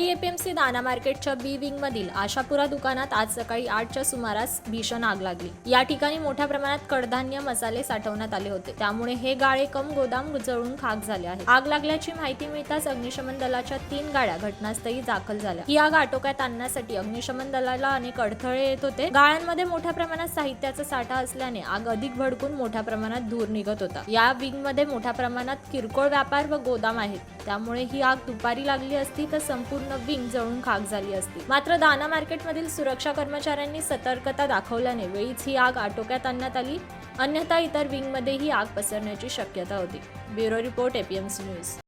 APMC दाना मार्केटच्या बी wing मधील आशापुरा दुकानात आज सकाळी आठच्या सुमारास भीषण आग लागली. या ठिकाणी मोठ्या प्रमाणात कडधान्य मसाले साठवण्यात आले होते. त्यामुळे हे गाळे कम गोदाम जळून खाक झाले आहे आग लागल्याची माहिती मिळताच अग्निशमन दलाच्या तीन गाड्या घटनास्थळी दाखल झाल्या. ही आग आटोक्यात आणण्यासाठी अग्निशमन दलाला अनेक अडथळे येत होते. गाळ्यांमध्ये मोठ्या प्रमाणात साहित्याचा साठा असल्याने आग अधिक भडकून मोठ्या प्रमाणात धूर निघत होता. या विंगमध्ये मोठ्या प्रमाणात किरकोळ व्यापार व गोदाम आहेत. त्यामुळे ही आग दुपारी लागली असती तर संपूर्ण विंग जळून खाक झाली असती. मात्र दाना मार्केटमधील सुरक्षा कर्मचाऱ्यांनी सतर्कता दाखवल्याने वेळीच ही आग आटोक्यात आणण्यात आली. अन्यथा इतर विंगमध्येही आग पसरण्याची शक्यता होती. Bureau report APMC news